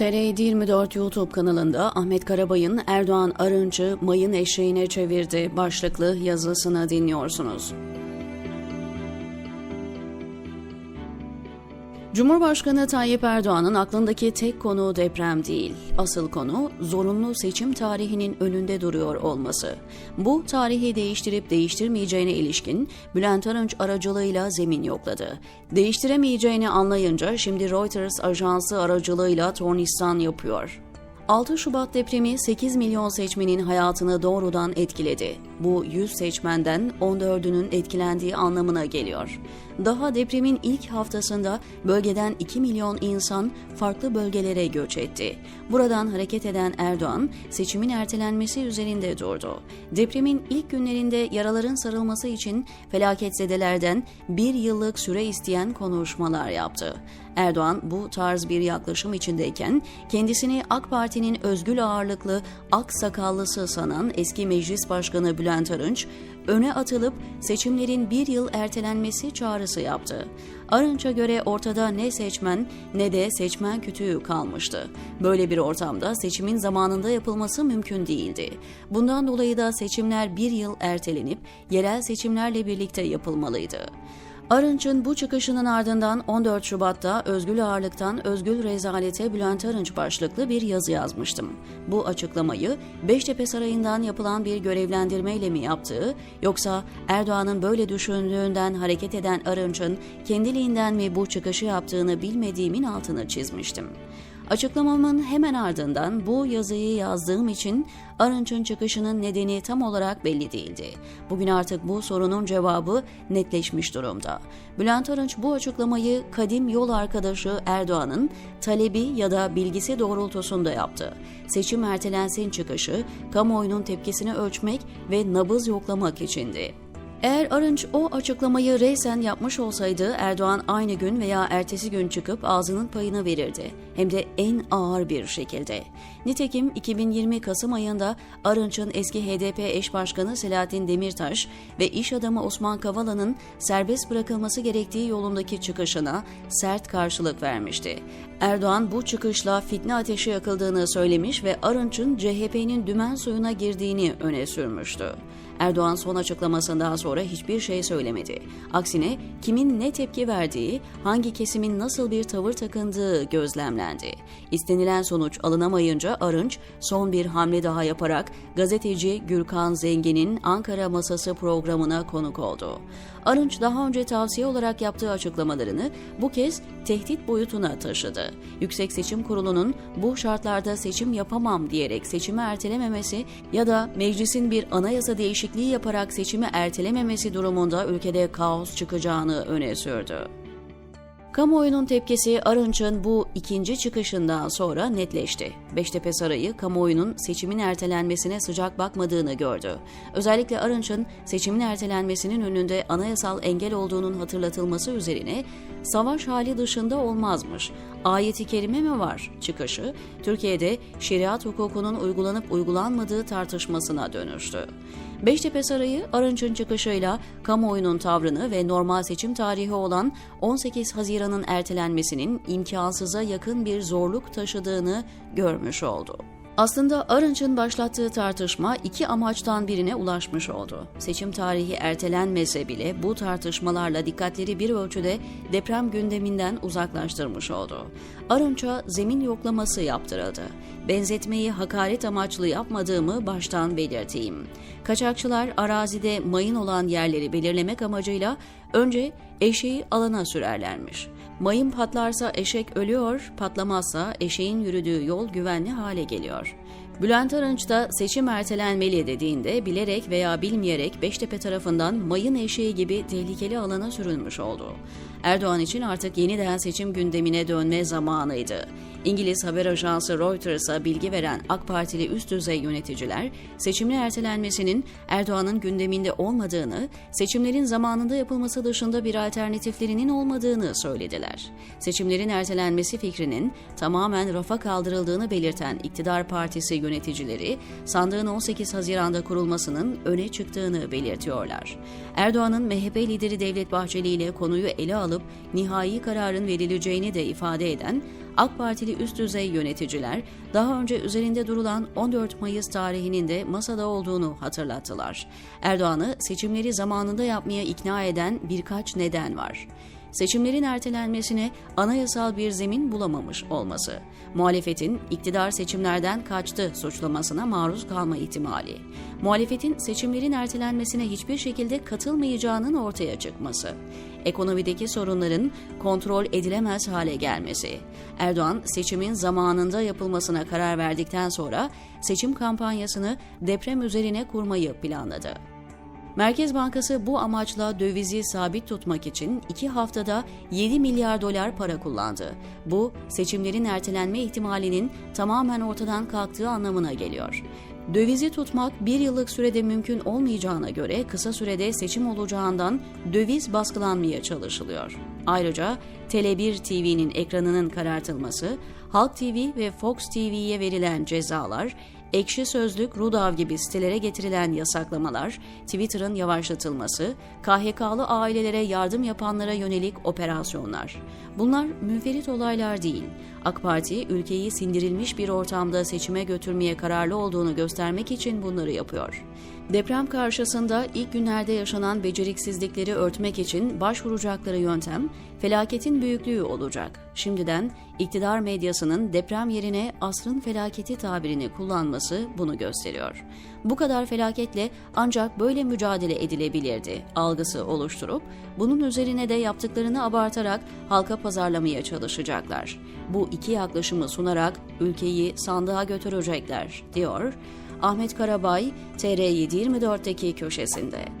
TR 24 YouTube kanalında Ahmet Karabay'ın Erdoğan Arınç'ı mayın eşeğine çevirdi başlıklı yazısını dinliyorsunuz. Cumhurbaşkanı Tayyip Erdoğan'ın aklındaki tek konu deprem değil. Asıl konu zorunlu seçim tarihinin önünde duruyor olması. Bu tarihi değiştirip değiştirmeyeceğine ilişkin Bülent Arınç aracılığıyla zemin yokladı. Değiştiremeyeceğini anlayınca şimdi Reuters ajansı aracılığıyla tornistan yapıyor. 6 Şubat depremi 8 milyon seçmenin hayatını doğrudan etkiledi. Bu 100 seçmenden 14'ünün etkilendiği anlamına geliyor. Daha depremin ilk haftasında bölgeden 2 milyon insan farklı bölgelere göç etti. Buradan hareket eden Erdoğan seçimin ertelenmesi üzerinde durdu. Depremin ilk günlerinde yaraların sarılması için felaketzedelerden bir yıllık süre isteyen konuşmalar yaptı. Erdoğan bu tarz bir yaklaşım içindeyken kendisini AK Parti'nin özgül ağırlıklı ak sakallısı sanan eski meclis başkanı Bülent Arınç öne atılıp seçimlerin bir yıl ertelenmesi çağrısı yaptı. Arınç'a göre ortada ne seçmen ne de seçmen kütüğü kalmıştı. Böyle bir ortamda seçimin zamanında yapılması mümkün değildi. Bundan dolayı da seçimler bir yıl ertelenip yerel seçimlerle birlikte yapılmalıydı. Arınç'ın bu çıkışının ardından 14 Şubat'ta Özgül Ağırlık'tan Özgül Rezalete Bülent Arınç başlıklı bir yazı yazmıştım. Bu açıklamayı Beştepe Sarayı'ndan yapılan bir görevlendirmeyle mi yaptığı yoksa Erdoğan'ın böyle düşündüğünden hareket eden Arınç'ın kendiliğinden mi bu çıkışı yaptığını bilmediğimin altını çizmiştim. Açıklamamın hemen ardından bu yazıyı yazdığım için Arınç'ın çıkışının nedeni tam olarak belli değildi. Bugün artık bu sorunun cevabı netleşmiş durumda. Bülent Arınç bu açıklamayı kadim yol arkadaşı Erdoğan'ın talebi ya da bilgisi doğrultusunda yaptı. Seçim ertelensin çıkışı kamuoyunun tepkisini ölçmek ve nabız yoklamak içindi. Eğer Arınç o açıklamayı reysen yapmış olsaydı Erdoğan aynı gün veya ertesi gün çıkıp ağzının payını verirdi. Hem de en ağır bir şekilde. Nitekim 2020 Kasım ayında Arınç'ın eski HDP eş başkanı Selahattin Demirtaş ve iş adamı Osman Kavala'nın serbest bırakılması gerektiği yolundaki çıkışına sert karşılık vermişti. Erdoğan bu çıkışla fitne ateşi yakıldığını söylemiş ve Arınç'ın CHP'nin dümen suyuna girdiğini öne sürmüştü. Erdoğan son açıklamasından sonra hiçbir şey söylemedi. Aksine kimin ne tepki verdiği, hangi kesimin nasıl bir tavır takındığı gözlemlendi. İstenilen sonuç alınamayınca Arınç son bir hamle daha yaparak gazeteci Gürkan Zengin'in Ankara Masası programına konuk oldu. Arınç daha önce tavsiye olarak yaptığı açıklamalarını bu kez tehdit boyutuna taşıdı. Yüksek Seçim Kurulu'nun bu şartlarda seçim yapamam diyerek seçimi ertelememesi ya da meclisin bir anayasa değişikliği yaparak seçimi ertelememesi durumunda ülkede kaos çıkacağını öne sürdü. Kamuoyunun tepkisi Arınç'ın bu ikinci çıkışından sonra netleşti. Beştepe Sarayı kamuoyunun seçimin ertelenmesine sıcak bakmadığını gördü. Özellikle Arınç'ın seçimin ertelenmesinin önünde anayasal engel olduğunun hatırlatılması üzerine savaş hali dışında olmazmış. Ayeti kerime mi var çıkışı Türkiye'de şeriat hukukunun uygulanıp uygulanmadığı tartışmasına dönüştü. Beştepe Sarayı Arınç'ın çıkışıyla kamuoyunun tavrını ve normal seçim tarihi olan 18 Haziran'ın ertelenmesinin imkansıza yakın bir zorluk taşıdığını görmüş oldu. Aslında Arınç'ın başlattığı tartışma iki amaçtan birine ulaşmış oldu. Seçim tarihi ertelenmese bile bu tartışmalarla dikkatleri bir ölçüde deprem gündeminden uzaklaştırmış oldu. Arınç'a zemin yoklaması yaptırıldı. Benzetmeyi hakaret amaçlı yapmadığımı baştan belirteyim. Kaçakçılar arazide mayın olan yerleri belirlemek amacıyla önce eşeği alana sürerlermiş. Mayın patlarsa eşek ölüyor, patlamazsa eşeğin yürüdüğü yol güvenli hale geliyor. Bülent Arınç da seçim ertelenmeli dediğinde bilerek veya bilmeyerek Beştepe tarafından mayın eşeği gibi tehlikeli alana sürülmüş oldu. Erdoğan için artık yeniden seçim gündemine dönme zamanıydı. İngiliz haber ajansı Reuters'a bilgi veren AK Partili üst düzey yöneticiler, seçimin ertelenmesinin Erdoğan'ın gündeminde olmadığını, seçimlerin zamanında yapılması dışında bir alternatiflerinin olmadığını söylediler. Seçimlerin ertelenmesi fikrinin tamamen rafa kaldırıldığını belirten iktidar partisi yöneticileri, sandığın 18 Haziran'da kurulmasının öne çıktığını belirtiyorlar. Erdoğan'ın MHP lideri Devlet Bahçeli ile konuyu ele alıp nihai kararın verileceğini de ifade eden AK Partili üst düzey yöneticiler daha önce üzerinde durulan 14 Mayıs tarihinin de masada olduğunu hatırlattılar. Erdoğan'ı seçimleri zamanında yapmaya ikna eden birkaç neden var. Seçimlerin ertelenmesine anayasal bir zemin bulamamış olması, muhalefetin iktidar seçimlerden kaçtı suçlamasına maruz kalma ihtimali, muhalefetin seçimlerin ertelenmesine hiçbir şekilde katılmayacağının ortaya çıkması, ekonomideki sorunların kontrol edilemez hale gelmesi, Erdoğan seçimin zamanında yapılmasına karar verdikten sonra seçim kampanyasını deprem üzerine kurmayı planladı. Merkez Bankası bu amaçla dövizi sabit tutmak için iki haftada 7 milyar dolar para kullandı. Bu seçimlerin ertelenme ihtimalinin tamamen ortadan kalktığı anlamına geliyor. Dövizi tutmak bir yıllık sürede mümkün olmayacağına göre kısa sürede seçim olacağından döviz baskılanmaya çalışılıyor. Ayrıca Tele1 TV'nin ekranının karartılması, Halk TV ve Fox TV'ye verilen cezalar, Ekşi Sözlük, Rudav gibi sitelere getirilen yasaklamalar, Twitter'ın yavaşlatılması, KHK'lı ailelere yardım yapanlara yönelik operasyonlar. Bunlar münferit olaylar değil. AK Parti ülkeyi sindirilmiş bir ortamda seçime götürmeye kararlı olduğunu göstermek için bunları yapıyor. Deprem karşısında ilk günlerde yaşanan beceriksizlikleri örtmek için başvuracakları yöntem felaketin büyüklüğü olacak. Şimdiden iktidar medyasının deprem yerine asrın felaketi tabirini kullanması bunu gösteriyor. Bu kadar felaketle ancak böyle mücadele edilebilirdi algısı oluşturup bunun üzerine de yaptıklarını abartarak halka pazarlamaya çalışacaklar. Bu iki yaklaşımı sunarak ülkeyi sandığa götürecekler, diyor Ahmet Karabay TR724'deki köşesinde.